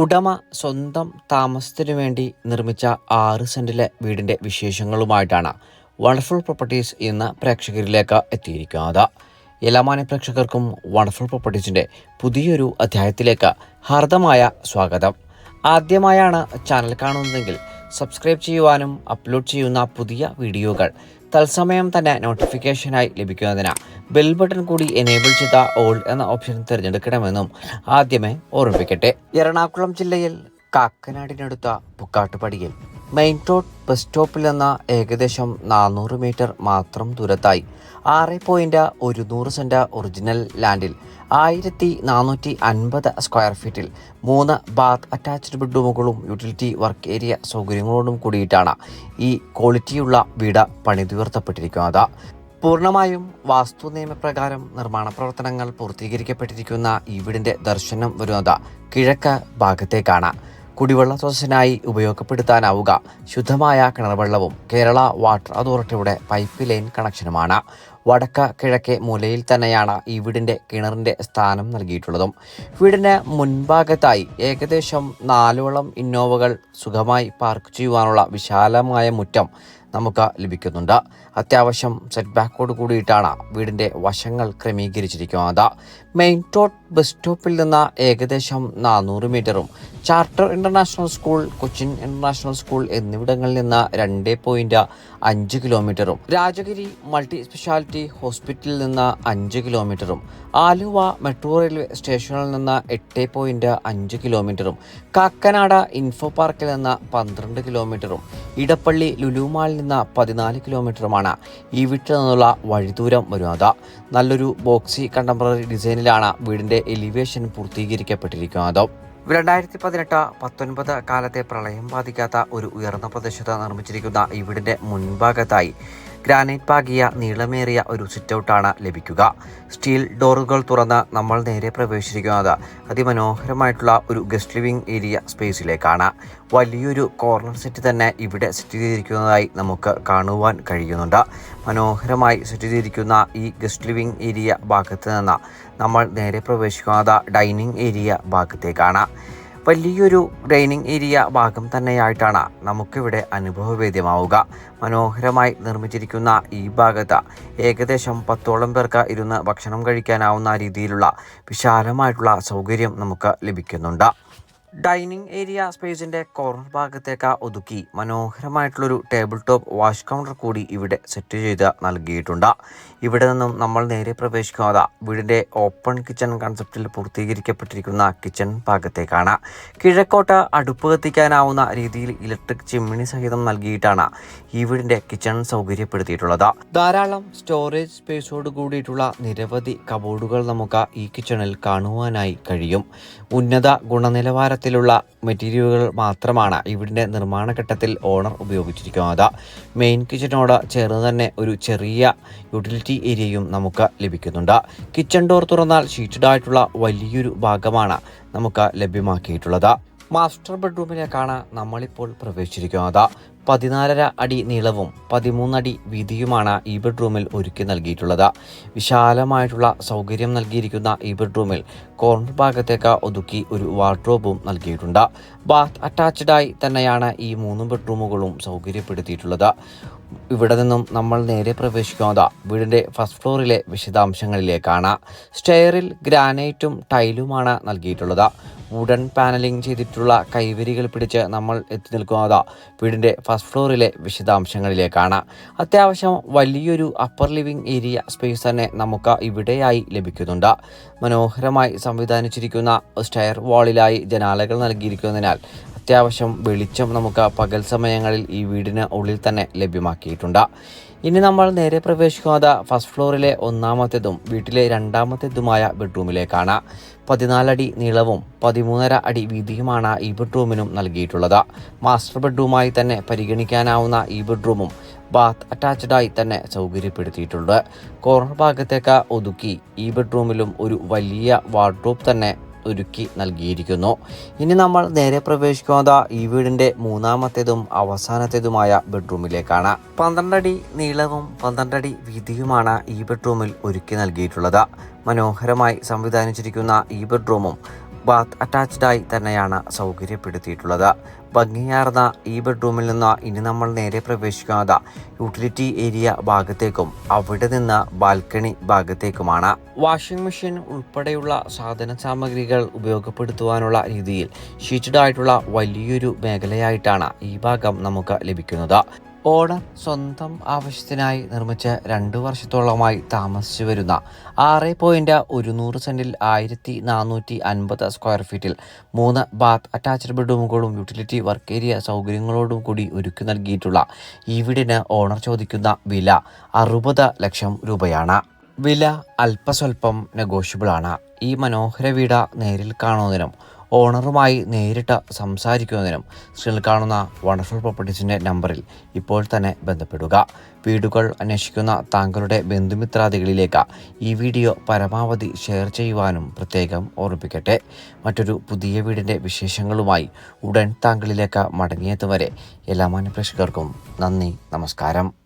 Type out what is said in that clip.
ഉടമ സ്വന്തം താമസത്തിനു വേണ്ടി നിർമ്മിച്ച ആറ് സെന്റിലെ വീടിന്റെ വിശേഷങ്ങളുമായിട്ടാണ് വണ്ടർഫുൾ പ്രോപ്പർട്ടീസ് ഇന്ന് പ്രേക്ഷകരിലേക്ക് എത്തിയിരിക്കുന്നത്. എല്ലാ മാന്യ പ്രേക്ഷകർക്കും വണ്ടർഫുൾ പ്രോപ്പർട്ടീസിന്റെ പുതിയൊരു അധ്യായത്തിലേക്ക് ഹാർദമായ സ്വാഗതം. ആദ്യമായാണ് ചാനൽ കാണുന്നതെങ്കിൽ സബ്സ്ക്രൈബ് ചെയ്യുവാനും അപ്ലോഡ് ചെയ്യുന്ന പുതിയ വീഡിയോകൾ തത്സമയം തന്നെ നോട്ടിഫിക്കേഷനായി ലഭിക്കുന്നതിന് ബെൽ ബട്ടൺ കൂടി എനേബിൾ ചെയ്ത ഓൾ എന്ന ഓപ്ഷൻ തിരഞ്ഞെടുക്കണമെന്നും ആദ്യമേ ഓർമ്മിപ്പിക്കട്ടെ. എറണാകുളം ജില്ലയിൽ കാക്കനാടിനടുത്ത പുക്കാട്ടുപടിയിൽ മെയിൻ റോഡ് ബസ് സ്റ്റോപ്പിൽ നിന്ന് ഏകദേശം നാനൂറ് മീറ്റർ മാത്രം ദൂരത്തായി. ആറ് പോയിന്റ് ഒരുന്നൂറ് സെന്റ് ഒറിജിനൽ ലാൻഡിൽ ആയിരത്തി നാനൂറ്റി അൻപത് സ്ക്വയർ ഫീറ്റിൽ മൂന്ന് ബാത്ത് അറ്റാച്ച്ഡ് ബെഡ്റൂമുകളും യൂട്ടിലിറ്റി വർക്ക് ഏരിയ സൗകര്യങ്ങളോടും കൂടിയിട്ടാണ് ഈ ക്വാളിറ്റിയുള്ള വീട് പണിതുയർത്തപ്പെട്ടിരിക്കുന്നത്. പൂർണമായും വാസ്തു നിയമപ്രകാരം നിർമ്മാണ പ്രവർത്തനങ്ങൾ പൂർത്തീകരിക്കപ്പെട്ടിരിക്കുന്ന ഈ വീടിന്റെ ദർശനം വരുന്നത് കിഴക്ക് ഭാഗത്തേക്കാണ്. കുടിവെള്ള സ്രോതസ്സിനായി ഉപയോഗപ്പെടുത്താനാവുക. ശുദ്ധമായ കിണർവെള്ളവും കേരള വാട്ടർ അതോറിറ്റിയുടെ പൈപ്പ് ലൈൻ കണക്ഷനുമാണ്. വടക്ക കിഴക്കേ മൂലയിൽ തന്നെയാണ് ഈ വീടിന്റെ കിണറിന്റെ സ്ഥാനം നൽകിയിട്ടുള്ളതും. വീടിന് മുൻഭാഗത്തായി ഏകദേശം നാലോളം ഇന്നോവകൾ സുഖമായി പാർക്ക് ചെയ്യുവാനുള്ള വിശാലമായ മുറ്റം നമുക്ക് ലഭിക്കുന്നുണ്ട്. അത്യാവശ്യം സെറ്റ് ബാക്കോട് കൂടിയിട്ടാണ് വീടിന്റെ വശങ്ങൾ ക്രമീകരിച്ചിരിക്കുന്നത്. മെയിൻ റോഡ് ബസ് സ്റ്റോപ്പിൽ നിന്ന് ഏകദേശം നാനൂറ് മീറ്ററും charter international school Cochin international school എന്നിവിടങ്ങളിൽ നിന്ന് രണ്ട് പോയിന്റ് അഞ്ച് കിലോമീറ്ററും രാജഗിരി മൾട്ടി സ്പെഷ്യാലിറ്റി ഹോസ്പിറ്റലിൽ നിന്ന് അഞ്ച് കിലോമീറ്ററും ആലുവ മെട്രോ റെയിൽവേ സ്റ്റേഷനിൽ നിന്ന് എട്ട് പോയിന്റ് അഞ്ച് കിലോമീറ്ററും കാക്കനാട് ഇൻഫോ പാർക്കിൽ നിന്ന് പന്ത്രണ്ട് കിലോമീറ്ററും ഇടപ്പള്ളി ലുലുമാളിൽ നിന്ന് പതിനാല് കിലോമീറ്ററുമാണ് ഈ വീട്ടിൽ നിന്നുള്ള വഴിദൂരം വരുന്നത്. നല്ലൊരു ബോക്സി കണ്ടംപററി ഡിസൈനിലാണ് വീടിന്റെ എലിവേഷൻ പൂർത്തീകരിക്കപ്പെട്ടിരിക്കുന്നത് രണ്ടായിരത്തി പതിനെട്ട് പത്തൊൻപത് കാലത്തെ പ്രളയം ബാധിക്കാത്ത ഒരു ഉയർന്ന പ്രദേശത്ത് നിർമ്മിച്ചിരിക്കുന്ന ഈ വീടിന്റെ മുൻഭാഗത്തായി. ഗ്രാനൈറ്റ് പാകിയ നീളമേറിയ ഒരു സിറ്റൗട്ടാണ് ലഭിക്കുക. സ്റ്റീൽ ഡോറുകൾ തുറന്ന് നമ്മൾ നേരെ പ്രവേശിച്ചിരിക്കുന്നത് അതിമനോഹരമായിട്ടുള്ള ഒരു ഗസ്റ്റ് ലിവിംഗ് ഏരിയ സ്പേസിലേക്കാണ്. വലിയൊരു കോർണർ സെറ്റ് തന്നെ ഇവിടെ സെറ്റ് ചെയ്തിരിക്കുന്നതായി നമുക്ക് കാണുവാൻ കഴിയുന്നുണ്ട്. മനോഹരമായി സെറ്റ് ചെയ്തിരിക്കുന്ന ഈ ഗസ്റ്റ് ലിവിംഗ് ഏരിയ ഭാഗത്ത് നിന്ന് നമ്മൾ നേരെ പ്രവേശിക്കുന്നത് ഡൈനിങ് ഏരിയ ഭാഗത്തേക്കാണ്. വലിയൊരു ഡൈനിങ് ഏരിയ ഭാഗം തന്നെയായിട്ടാണ് നമുക്കിവിടെ അനുഭവവേദ്യമാവുക. മനോഹരമായി നിർമ്മിച്ചിരിക്കുന്ന ഈ ഭാഗത്ത് ഏകദേശം പത്തോളം പേർക്ക് ഇരുന്ന് ഭക്ഷണം കഴിക്കാനാവുന്ന രീതിയിലുള്ള വിശാലമായിട്ടുള്ള സൗകര്യം നമുക്ക് ലഭിക്കുന്നുണ്ട്. ഡൈനിങ് ഏരിയ സ്പേസിന്റെ കോർണർ ഭാഗത്തേക്ക് ഒതുക്കി മനോഹരമായിട്ടുള്ളൊരു ടേബിൾ ടോപ്പ് വാഷ് കൗണ്ടർ കൂടി ഇവിടെ സെറ്റ് ചെയ്ത് നൽകിയിട്ടുണ്ട്. ഇവിടെ നിന്നും നമ്മൾ നേരെ പ്രവേശിക്കാതെ വീടിന്റെ ഓപ്പൺ കിച്ചൺ കൺസെപ്റ്റിൽ പൂർത്തീകരിക്കപ്പെട്ടിരിക്കുന്ന കിച്ചൺ ഭാഗത്തേക്കാണ്. കിഴക്കോട്ട് അടുപ്പ് കത്തിക്കാനാവുന്ന രീതിയിൽ ഇലക്ട്രിക് ചിമ്മിണി സഹിതം നൽകിയിട്ടാണ് ഈ വീടിന്റെ കിച്ചൺ സൗകര്യപ്പെടുത്തിയിട്ടുള്ളത്. ധാരാളം സ്റ്റോറേജ് സ്പേസോട് കൂടിയിട്ടുള്ള നിരവധി കബോർഡുകൾ നമുക്ക് ഈ കിച്ചണിൽ കാണുവാനായി കഴിയും. ഉന്നത ഗുണനിലവാരത്തിലുള്ള മെറ്റീരിയലുകൾ മാത്രമാണ് ഇവിടിന്റെ നിർമ്മാണ ഘട്ടത്തിൽ ഓണർ ഉപയോഗിച്ചിരിക്കുന്നത്. മെയിൻ കിച്ചണോട് ചേർന്ന് തന്നെ ഒരു ചെറിയ യൂട്ടിലിറ്റി ഏരിയയും നമുക്ക് ലഭിക്കുന്നുണ്ട്. കിച്ചൺ ഡോർ തുറന്നാൽ ഷീറ്റഡ് ആയിട്ടുള്ള വലിയൊരു ഭാഗമാണ് നമുക്ക് ലഭ്യമാക്കിയിട്ടുള്ളത്. മാസ്റ്റർ ബെഡ്റൂമിലേക്കാണ് നമ്മളിപ്പോൾ പ്രവേശിച്ചിരിക്കുന്നത്. പതിനാലര അടി നീളവും പതിമൂന്നടി വീതിയുമാണ് ഈ ബെഡ്റൂമിൽ ഒരുക്കി നൽകിയിട്ടുള്ളത്. വിശാലമായിട്ടുള്ള സൗകര്യം നൽകിയിരിക്കുന്ന ഈ ബെഡ്റൂമിൽ കോർണർ ഭാഗത്തേക്ക് ഒതുക്കി ഒരു വാർഡ്രോബും നൽകിയിട്ടുണ്ട്. ബാത്ത് അറ്റാച്ച്ഡായി തന്നെയാണ് ഈ മൂന്ന് ബെഡ്റൂമുകളും സൗകര്യപ്പെടുത്തിയിട്ടുള്ളത്. ഇവിടെ നിന്നും നമ്മൾ നേരെ പ്രവേശിക്കുന്നത് വീടിന്റെ ഫസ്റ്റ് ഫ്ലോറിലെ വിശദാംശങ്ങളിലേക്കാണ്. സ്റ്റെയറിൽ ഗ്രാനൈറ്റും ടൈലുമാണ് നൽകിയിട്ടുള്ളത്. വുഡൻ പാനലിംഗ് ചെയ്തിട്ടുള്ള കൈവരികൾ പിടിച്ച് നമ്മൾ എത്തി നിൽക്കുന്നത് വീടിന്റെ ഫസ്റ്റ് ഫ്ലോറിലെ വിശദാംശങ്ങളിലേക്കാണ്. അത്യാവശ്യം വലിയൊരു അപ്പർ ലിവിംഗ് ഏരിയ സ്പേസ് തന്നെ നമുക്ക് ഇവിടെയായി ലഭിക്കുന്നുണ്ട്. മനോഹരമായി സംവിധാനിച്ചിരിക്കുന്ന സ്റ്റെയർ വാളിലായി ജനാലകൾ നൽകിയിരിക്കുന്നതിനാൽ അത്യാവശ്യം വെളിച്ചം നമുക്ക് പകൽ സമയങ്ങളിൽ ഈ വീടിന് ഉള്ളിൽ തന്നെ ലഭ്യമാക്കിയിട്ടുണ്ട്. ഇനി നമ്മൾ നേരെ പ്രവേശിക്കുന്നത് ഫസ്റ്റ് ഫ്ലോറിലെ ഒന്നാമത്തേതും വീട്ടിലെ രണ്ടാമത്തേതുമായ ബെഡ്റൂമിലേക്കാണ്. പതിനാലടി നീളവും പതിമൂന്നര അടി വീതിയുമാണ് ഈ ബെഡ്റൂമിനും നൽകിയിട്ടുള്ളത്. മാസ്റ്റർ ബെഡ്റൂമായി തന്നെ പരിഗണിക്കാനാവുന്ന ഈ ബെഡ്റൂമും ബാത്ത് അറ്റാച്ച്ഡായി തന്നെ സൗകര്യപ്പെടുത്തിയിട്ടുണ്ട്. കോർണർ ഭാഗത്തേക്ക് ഒതുക്കി ഈ ബെഡ്റൂമിലും ഒരു വലിയ വാർഡ്രോബ് തന്നെ ഒരുക്കി നൽകിയിരിക്കുന്നു. ഇനി നമ്മൾ നേരെ പ്രവേശിക്കുന്നത് ഈ വീടിന്റെ മൂന്നാമത്തേതും അവസാനത്തേതുമായ ബെഡ്റൂമിലേക്കാണ്. പന്ത്രണ്ടടി നീളവും പന്ത്രണ്ടടി വീതിയുമാണ് ഈ ബെഡ്റൂമിൽ ഒരുക്കി നൽകിയിട്ടുള്ളത്. മനോഹരമായി സംവിധാനിച്ചിരിക്കുന്ന ഈ ബെഡ്റൂമും ബാത്ത് അറ്റാച്ച്ഡായി തന്നെയാണ് സൗകര്യപ്പെടുത്തിയിട്ടുള്ളത്. ഭംഗിയാർന്ന ഈ ബെഡ്റൂമിൽ നിന്ന് ഇനി നമ്മൾ നേരെ പ്രവേശിക്കുന്നത് യൂട്ടിലിറ്റി ഏരിയ ഭാഗത്തേക്കും അവിടെ നിന്ന് ബാൽക്കണി ഭാഗത്തേക്കുമാണ്. വാഷിംഗ് മെഷീൻ ഉൾപ്പെടെയുള്ള സാധന സാമഗ്രികൾ ഉപയോഗപ്പെടുത്തുവാനുള്ള രീതിയിൽ ഷീറ്റഡ് ആയിട്ടുള്ള വലിയൊരു മേഖലയായിട്ടാണ് ഈ ഭാഗം നമുക്ക് ലഭിക്കുന്നത്. ഓണർ സ്വന്തം ആവശ്യത്തിനായി നിർമ്മിച്ച രണ്ട് വർഷത്തോളമായി താമസിച്ചു വരുന്ന ആറ് പോയിന്റ് ഒരുന്നൂറ് സെന്റിൽ ആയിരത്തി നാനൂറ്റി അൻപത് സ്ക്വയർ ഫീറ്റിൽ മൂന്ന് ബാത്ത് അറ്റാച്ച്ഡ് ബെഡ്റൂമുകളും യൂട്ടിലിറ്റി വർക്ക് ഏരിയ സൗകര്യങ്ങളോടും കൂടി ഒരുക്കി നൽകിയിട്ടുള്ള ഈ വീടിന് ഓണർ ചോദിക്കുന്ന വില അറുപത് ലക്ഷം രൂപയാണ്. വില അല്പസ്വല്പം നെഗോഷ്യബിൾ ആണ്. ഈ മനോഹര വീട നേരിൽ കാണുന്നതിനും ഓണറുമായി നേരിട്ട് സംസാരിക്കുന്നതിനും സ്ക്രീനിൽ കാണുന്ന വണ്ടർഫുൾ പ്രോപ്പർട്ടീസിന്റെ നമ്പറിൽ ഇപ്പോൾ തന്നെ ബന്ധപ്പെടുക. വീടുകൾ അന്വേഷിക്കുന്ന താങ്കളുടെ ബന്ധുമിത്രാദികളിലേക്ക് ഈ വീഡിയോ പരമാവധി ഷെയർ ചെയ്യുവാനും പ്രത്യേകം ഓർമ്മിപ്പിക്കട്ടെ. മറ്റൊരു പുതിയ വീടിന്റെ വിശേഷങ്ങളുമായി ഉടൻ താങ്കളിലേക്ക് മടങ്ങിയെത്തും വരെ എല്ലാ മാന്യപ്രേക്ഷകർക്കും നന്ദി നമസ്കാരം.